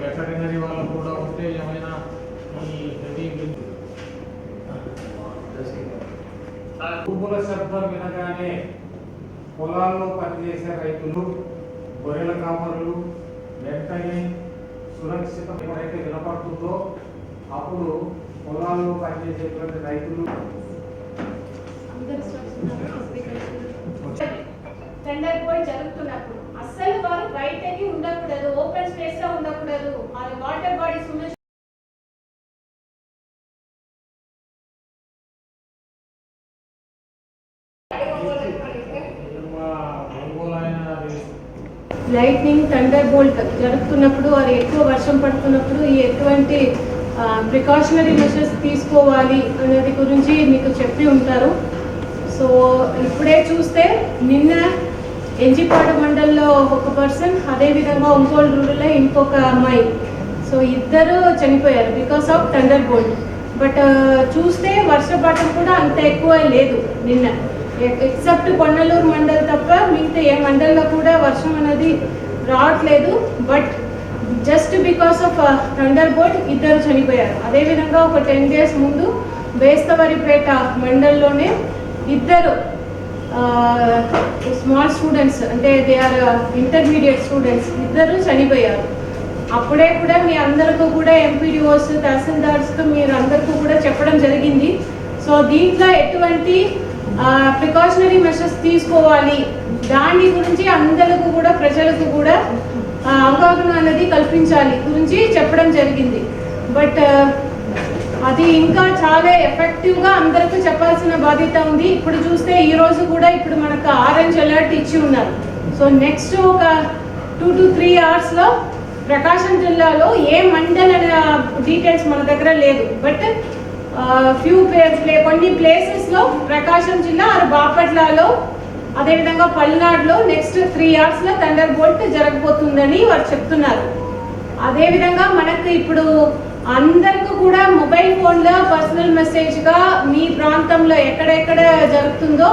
Veterinary వాళ్ళకు కూడా ఉంటే ఏమైనా ఈ హెవీ పువ్వుల శబ్దం వినగానే పొలాల్లో పనిచేసే రైతులు గొర్రెల కాపరులు వెంటనే సురక్షితం ఎప్పుడైతే వినపడుతుందో అప్పుడు పొలాల్లో పనిచేసేటువంటి రైతులు. టెండర్ పోయి జరుగుతున్నప్పుడు అస్సలు వారు బయటకి ఉండకూడదు ఓపెన్ స్పేస్లో ఉండకూడదు. అది వాటర్ బాడీస్ ఉన్న లైట్నింగ్ థండర్ బోల్ట్ జరుగుతున్నప్పుడు అది ఎక్కువ వర్షం పడుతున్నప్పుడు ఎటువంటి ప్రికాషనరీ మెషర్స్ తీసుకోవాలి అనేది గురించి మీకు చెప్పి ఉంటారు. సో ఇప్పుడే చూస్తే ఎన్జిపాడు మండల్లో ఒక పర్సన్ అదేవిధంగా ఒంగోలు రూరల్లో ఇంకొక అమ్మాయి. సో ఇద్దరు చనిపోయారు because of thunder bolt but చూస్తే వర్షపాతం కూడా అంత ఎక్కువ లేదు నిన్న. E, ఎక్సెప్ట్ కొండలూరు మండల్ తప్ప మిగతా ఏ మండల్లో కూడా వర్షం అనేది రావట్లేదు. But just because of thunder bolt ఇద్దరు చనిపోయారు. అదేవిధంగా ఒక టెన్ డేస్ ముందు బేస్తవరిపేట మండల్లోనే ఇద్దరు స్మాల్ స్టూడెంట్స్ అంటే దే ఆర్ ఇంటర్మీడియట్ స్టూడెంట్స్ ఇద్దరు చనిపోయారు. అప్పుడే కూడా మీ అందరికీ కూడా ఎంపీడీఓస్ తహసీల్దార్స్కి మీరు అందరికీ కూడా చెప్పడం జరిగింది. సో దీంట్లో ఎటువంటి ప్రికాషనరీ మెషర్స్ తీసుకోవాలి. దాని గురించి అందరికీ కూడా ప్రజలకు కూడా అవగాహన అనేది కల్పించాలి గురించి చెప్పడం జరిగింది. బట్ అది ఇంకా చాలా ఎఫెక్టివ్గా అందరికీ చెప్పాల్సిన బాధ్యత ఉంది. ఇప్పుడు చూస్తే ఈ రోజు కూడా ఇప్పుడు మనకు ఆరెంజ్ అలర్ట్ ఇచ్చి ఉన్నారు. సో నెక్స్ట్ ఒక టూ టు త్రీ అవర్స్లో ప్రకాశం జిల్లాలో ఏ మండల్ అనే డీటెయిల్స్ మన దగ్గర లేదు. బట్ ఫ్యూ ప్లే కొన్ని ప్లేసెస్లో ప్రకాశం జిల్లా ఆరు బాపట్లలో అదేవిధంగా పల్నాడులో నెక్స్ట్ త్రీ అవర్స్లో థండర్ బోల్ట్ జరగబోతుందని వారు చెప్తున్నారు. అదేవిధంగా మనకు ఇప్పుడు అందరికీ కూడా మొబైల్ ఫోన్లో పర్సనల్ మెసేజ్గా మీ ప్రాంతంలో ఎక్కడెక్కడ జరుగుతుందో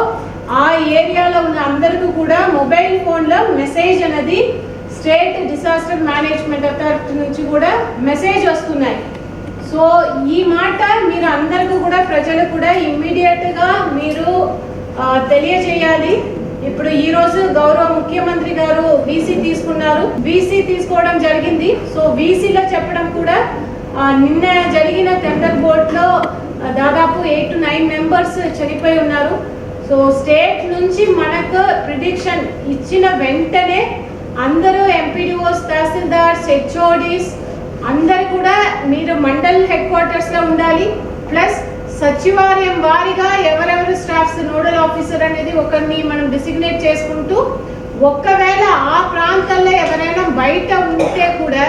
ఆ ఏరియాలో ఉన్న అందరికీ కూడా మొబైల్ ఫోన్లో మెసేజ్ అనేది స్టేట్ డిసాస్టర్ మేనేజ్మెంట్ అథారిటీ నుంచి కూడా మెసేజ్ వస్తున్నాయి. సో ఈ మాట మీరు అందరికీ కూడా ప్రజలు కూడా ఇమ్మీడియట్గా మీరు తెలియజేయాలి. ఇప్పుడు ఈ రోజు గౌరవ ముఖ్యమంత్రి గారు బీసీ తీసుకున్నారు. బీసీ తీసుకోవడం జరిగింది. సో బీసీలో చెప్పడం కూడా నిన్న జరిగిన టెండర్ బోర్డ్లో దాదాపు ఎయిట్ టు నైన్ మెంబర్స్ చనిపోయి ఉన్నారు. సో స్టేట్ నుంచి మనకు ప్రిడిక్షన్ ఇచ్చిన వెంటనే అందరూ ఎంపీడీఓస్ తహసీల్దార్స్ హెచ్ఓడిస్ అందరు కూడా మీరు మండల్ హెడ్ క్వార్టర్స్లో ఉండాలి. ప్లస్ సచివాలయం వారిగా ఎవరెవరు స్టాఫ్స్ నోడల్ ఆఫీసర్ అనేది ఒకరిని మనం డిసిగ్నేట్ చేసుకుంటూ ఒక్కవేళ ఆ ప్రాంతాల్లో ఎవరైనా బయట ఉంటే కూడా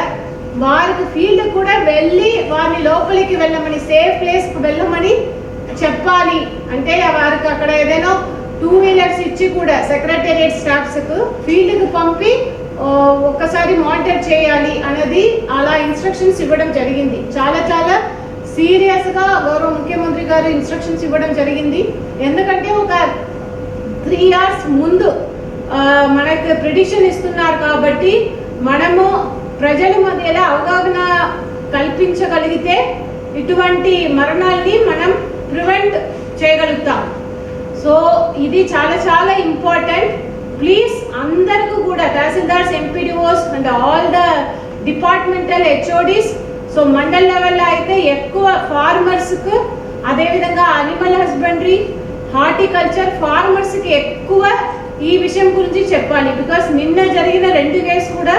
వారికి ఫీల్డ్ కూడా వెళ్ళి వారిని లోపలికి వెళ్ళమని సేఫ్ ప్లేస్కి వెళ్ళమని చెప్పాలి. అంటే వారికి అక్కడ ఏదైనా టూ వీలర్స్ ఇచ్చి కూడా సెక్రటేరియట్ స్టాఫ్స్కు ఫీల్డ్కి పంపి ఒక్కసారి మానిటర్ చేయాలి అనేది అలా ఇన్స్ట్రక్షన్స్ ఇవ్వడం జరిగింది. చాలా చాలా సీరియస్గా గౌరవ ముఖ్యమంత్రి గారు ఇన్స్ట్రక్షన్స్ ఇవ్వడం జరిగింది. ఎందుకంటే ఒక త్రీ ఇయర్స్ ముందు మనకి మనకు ప్రిడిక్షన్ ఇస్తున్నారు కాబట్టి మనము ప్రజల మధ్యలో అవగాహన కల్పించగలిగితే ఇటువంటి మరణాల్ని మనం ప్రివెంట్ చేయగలుగుతాం. సో ఇది చాలా చాలా ఇంపార్టెంట్. ప్లీజ్ అందరికీ కూడా tahsildars MPDOs and all the departmental HODs so mandal లెవెల్లో అయితే ఎక్కువ ఫార్మర్స్కు అదేవిధంగా అనిమల్ హస్బెండరీ హార్టికల్చర్ ఫార్మర్స్కి ఎక్కువ ఈ విషయం గురించి చెప్పాలి. బికాస్ నిన్న జరిగిన రెండు కేసు కూడా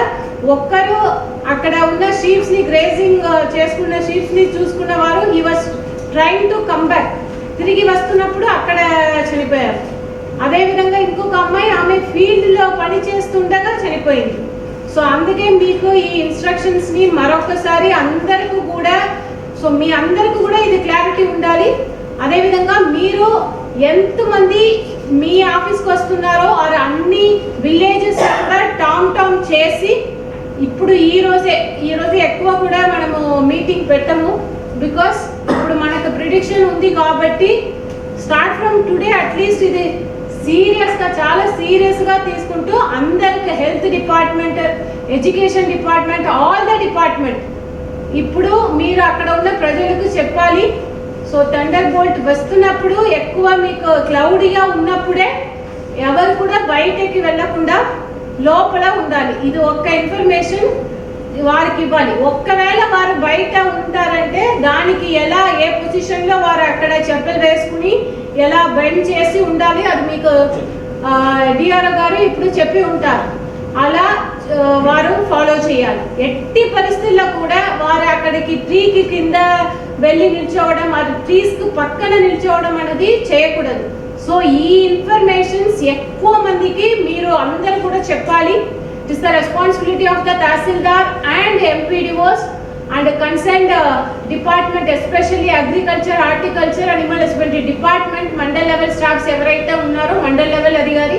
ఒక్కరు అక్కడ ఉన్న షీప్స్ని గ్రేజింగ్ చేసుకున్న షీప్స్ని చూసుకున్న వారు ఈ was train to come back తిరిగి వస్తున్నప్పుడు అక్కడ చనిపోయారు. అదేవిధంగా ఇంకొక అమ్మాయి ఆమె ఫీల్డ్లో పని చేస్తుండగా చనిపోయింది. సో అందుకే మీకు ఈ ఇన్స్ట్రక్షన్స్ని మరొకసారి అందరికీ కూడా సో మీ అందరికీ కూడా ఇది క్లారిటీ ఉండాలి. అదేవిధంగా మీరు ఎంతమంది మీ ఆఫీస్కి వస్తున్నారో ఆర్ అన్ని విలేజెస్ కూడా టామ్ టామ్ చేసి ఇప్పుడు ఈ రోజే ఈ రోజు ఎక్కువ కూడా మనము మీటింగ్ పెట్టము బికాస్ ఇప్పుడు మనకు ప్రిడిక్షన్ ఉంది కాబట్టి స్టార్ట్ ఫ్రమ్ టుడే అట్లీస్ట్ ఇది సీరియస్గా చాలా సీరియస్గా తీసుకుంటూ అందరికి health department education department all the department ఇప్పుడు మీరు అక్కడ ఉన్న ప్రజలకు చెప్పాలి. సో థండర్ బోల్ట్ వస్తున్నప్పుడు ఎక్కువ మీకు క్లౌడీగా ఉన్నప్పుడే ఎవరు కూడా బయటకి వెళ్ళకుండా లోపల ఉండాలి. ఇది ఒక్క ఇన్ఫర్మేషన్ వారికి ఇవ్వాలి. ఒక్కవేళ వారు బయట ఉంటారంటే దానికి ఎలా ఏ పొజిషన్లో వారు అక్కడ చెప్పులు వేసుకుని ఎలా బెండ్ చేసి ఉండాలి అది మీకు డిఆర్ఓ గారు ఇప్పుడు చెప్పి ఉంటారు. అలా వారు ఫాలో చేయాలి. ఎట్టి పరిస్థితుల్లో కూడా వారు అక్కడికి ట్రీకి కింద వెళ్ళి నిల్చోవడం అది ట్రీస్కి పక్కన నిల్చోవడం అనేది చేయకూడదు. సో ఈ ఇన్ఫర్మేషన్స్ ఎక్కువ మందికి మీరు అందరూ కూడా చెప్పాలి. It's the responsibility of the tahsildar and MPDOs and concerned department especially agriculture horticulture animal husbandry department mandal level staffs ఎవరైతే ఉన్నారో మండల్ లెవెల్ అధికారి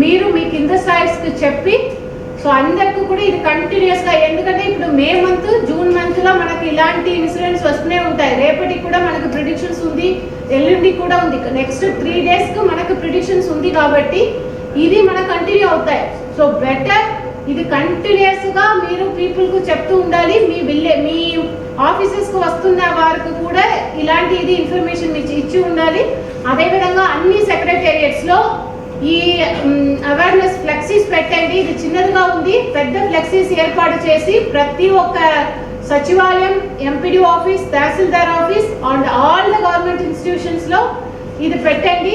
మీరు మీ కింద స్థాయిస్కి చెప్పి సో అందరికీ కూడా ఇది కంటిన్యూస్గా ఎందుకంటే ఇప్పుడు మే మంత్ జూన్ మంత్లో మనకి ఇలాంటి ఇన్సూరెన్స్ వస్తూనే ఉంటాయి. రేపటికి కూడా మనకు ప్రిడిక్షన్స్ ఉంది ఎల్లుండి కూడా ఉంది. నెక్స్ట్ త్రీ డేస్కు మనకు ప్రిడిక్షన్స్ ఉంది కాబట్టి ఇది మన కంటిన్యూ అవుతాయి. సో బెటర్ ఇది కంటిన్యూస్గా మీరు పీపుల్కు చెప్తూ ఉండాలి. మీ విల్లే మీ ఆఫీసెస్కు వస్తున్న వారికి కూడా ఇలాంటి ఇది ఇన్ఫర్మేషన్ ఇచ్చి ఇచ్చి ఉండాలి. అదేవిధంగా అన్ని సెక్రటేరియట్స్లో ఈ అవేర్నెస్ ఫ్లెక్సీస్ పెట్టండి. ఇది చిన్నదిగా ఉంది. పెద్ద ఫ్లెక్సీస్ ఏర్పాటు చేసి ప్రతి ఒక్క సచివాలయం MPD office tahsildar office and all the government ఇన్స్టిట్యూషన్స్లో ఇది పెట్టండి.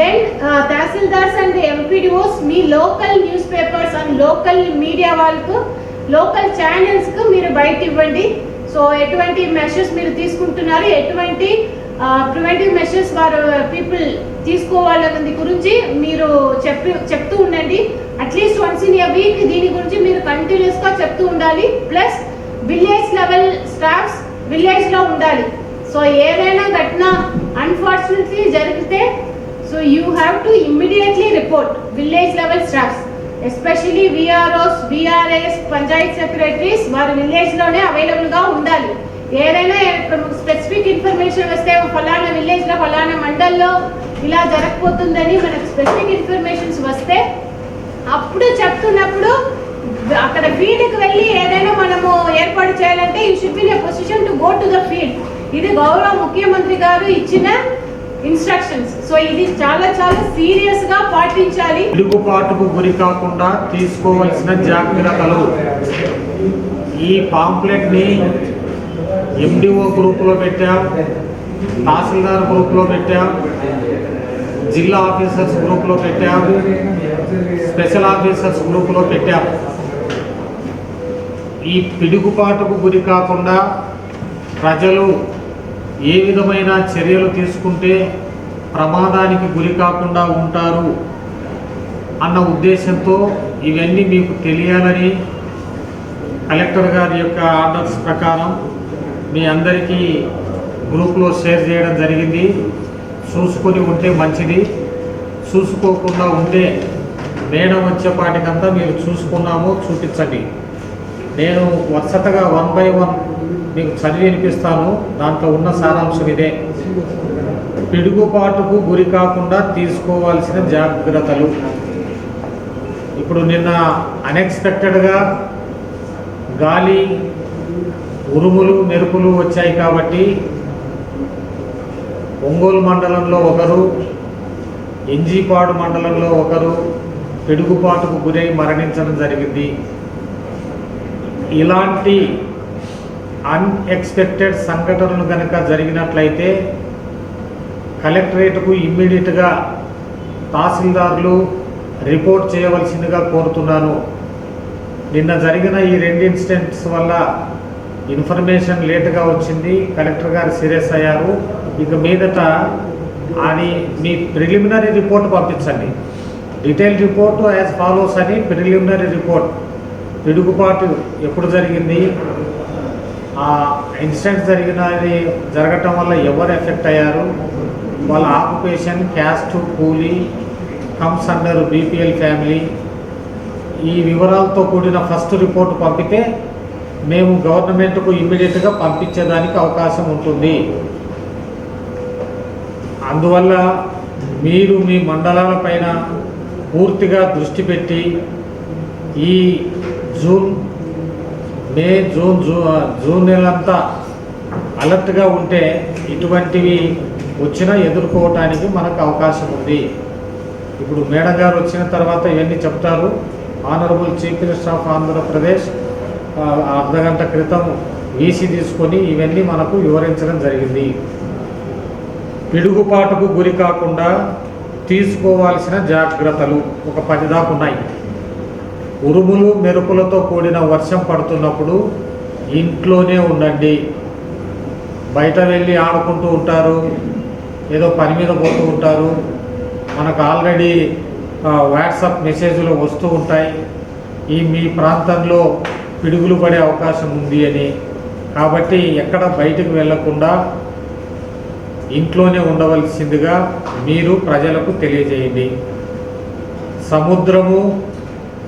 Then tahsildars and MPDOs me local newspapers and local media వాళ్ళకు లోకల్ ఛానల్స్కు మీరు బయట ఇవ్వండి. సో ఎటువంటి మెషర్స్ మీరు తీసుకుంటున్నారు? ఎటువంటి ప్రివెంటివ్ మెషర్స్ వారు పీపుల్ తీసుకోవాలన్నది గురించి మీరు చెప్పి చెప్తూ ఉండండి. At least once in a week దీని గురించి మీరు కంటిన్యూస్గా చెప్తూ ఉండాలి. ప్లస్ విలేజ్ లెవెల్ స్టాఫ్స్ విలేజ్లో ఉండాలి. సో ఏదైనా ఘటన అన్ఫార్చునేట్లీ జరిగితే so you have to immediately report village level staffs especially VROs VRs panchayat secretaries వారి విలేజ్లోనే అవైలబుల్గా ఉండాలి. ఏదైనా స్పెసిఫిక్ ఇన్ఫర్మేషన్ వస్తే ఫలానా విలేజ్లో ఫలానా మండల్లో ఇలా జరగబోతుందని మనకు స్పెసిఫిక్ ఇన్ఫర్మేషన్స్ వస్తే అప్పుడు చెప్తున్నప్పుడు అక్కడ ఫీల్డ్కి వెళ్ళి ఏదైనా మనము ఏర్పాటు చేయాలంటే you should be position to go to the field ఇది గౌరవ ముఖ్యమంత్రి గారు ఇచ్చిన ఇన్స్ట్రక్షన్స్ సో ఇది చాలా చాలా సీరియస్గా పాటించాలి. తిరుగుబాటుకు గురి కాకుండా తీసుకోవాల్సిన జాగ్రత్తలు. ఈ పాంప్లెట్ని ఎండిఓ గ్రూపులో పెట్టాం తహసీల్దార్ గ్రూప్లో పెట్టాం జిల్లా ఆఫీసర్స్ గ్రూప్లో పెట్టాము. స్పెషల్ ఆఫీసర్స్ గ్రూప్లో పెట్టాం ఈ పిడుగుపాటుకు గురి కాకుండా ప్రజలు ఏ విధమైన చర్యలు తీసుకుంటే ప్రమాదానికి గురి కాకుండా ఉంటారు అన్న ఉద్దేశంతో ఇవన్నీ మీకు తెలియాలని కలెక్టర్ గారి యొక్క ఆర్డర్స్ ప్రకారం మీ అందరికీ గ్రూప్లో షేర్ చేయడం జరిగింది. చూసుకొని ఉంటే మంచిది. చూసుకోకుండా ఉంటే మేడం వచ్చేపాటికంతా మీరు చూసుకున్నాము చూపించండి. నేను వరుసగా వన్ బై వన్ మీకు చదివి వినిపిస్తాను. దాంట్లో ఉన్న సారాంశం ఇదే. పిడుగుపాటుకు గురి కాకుండా తీసుకోవాల్సిన జాగ్రత్తలు. ఇప్పుడు నిన్న అన్ఎక్స్పెక్టెడ్గా గాలి ఉరుములు మెరుపులు వచ్చాయి కాబట్టి ఒంగోలు మండలంలో ఒకరు ఎంజీపాడు మండలంలో ఒకరు పిడుగుపాటుకు గురై మరణించడం జరిగింది. ఇలాంటి అన్ఎక్స్పెక్టెడ్ సంఘటనలు కనుక జరిగినట్లయితే కలెక్టరేట్కు ఇమ్మీడియట్గా తహసీల్దార్లు రిపోర్ట్ చేయవలసిందిగా కోరుతున్నాను. నిన్న జరిగిన ఈ రెండు ఇన్సిడెంట్స్ వల్ల ఇన్ఫర్మేషన్ లేటుగా వచ్చింది. కలెక్టర్ గారు సీరియస్ అయ్యారు. ఇక మీదట అది మీ ప్రిలిమినరీ రిపోర్ట్ పంపించండి. డీటెయిల్ రిపోర్ట్ యాజ్ ఫాలోస్ అని ప్రిలిమినరీ రిపోర్ట్ తిరుగుబాటు ఎప్పుడు జరిగింది? ఆ ఇన్సిడెంట్ జరిగినది జరగటం వల్ల ఎవరు ఎఫెక్ట్ అయ్యారు? వాళ్ళ ఆక్యుపేషన్ క్యాస్ట్ కూలీ కమ్స్ అండర్ బీపీఎల్ ఫ్యామిలీ ఈ వివరాలతో కూడిన ఫస్ట్ రిపోర్ట్ పంపితే మేము గవర్నమెంట్కు ఇమ్మీడియట్గా పంపించేదానికి అవకాశం ఉంటుంది. అందువల్ల మీరు మీ మండలాల పైన పూర్తిగా దృష్టి పెట్టి ఈ జూన్ మే జూన్ జూ జూన్ నెలంతా అలర్ట్గా ఉంటే ఇటువంటివి వచ్చినా ఎదుర్కోవటానికి మనకు అవకాశం ఉంది. ఇప్పుడు మేడం గారు వచ్చిన తర్వాత ఇవన్నీ చెప్తారు. Honourable chief minister of Andhra Pradesh అర్ధగంట క్రితం వీసీ తీసుకొని ఇవన్నీ మనకు వివరించడం జరిగింది. పిడుగుపాటుకు గురి కాకుండా తీసుకోవాల్సిన జాగ్రత్తలు ఒక పది దాకా ఉన్నాయి. ఉరుములు మెరుపులతో కూడిన వర్షం పడుతున్నప్పుడు ఇంట్లోనే ఉండండి. బయట వెళ్ళి ఆడుకుంటూ ఉంటారు ఏదో పని మీద పోతూ ఉంటారు. మనకు ఆల్రెడీ వాట్సాప్ మెసేజ్లు వస్తూ ఉంటాయి. ఈ మీ ప్రాంతంలో పిడుగులు పడే అవకాశం ఉంది అని. కాబట్టి ఎక్కడ బయటకు వెళ్ళకుండా ఇంట్లోనే ఉండవలసిందిగా మీరు ప్రజలకు తెలియజేయండి. సముద్రము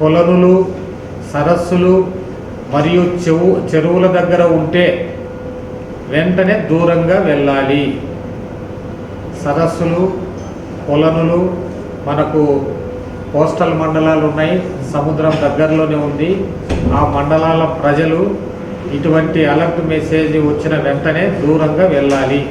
కొలనులు సరస్సులు మరియు చెవు చెరువుల దగ్గర ఉంటే వెంటనే దూరంగా వెళ్ళాలి. సరస్సులు కొలనులు మనకు కోస్టల్ మండలాలు ఉన్నాయి. సముద్రం దగ్గరలోనే ఉంది. ఆ మండలాల ప్రజలు ఇటువంటి అలర్ట్ మెసేజ్ వచ్చిన వెంటనే దూరంగా వెళ్ళాలి.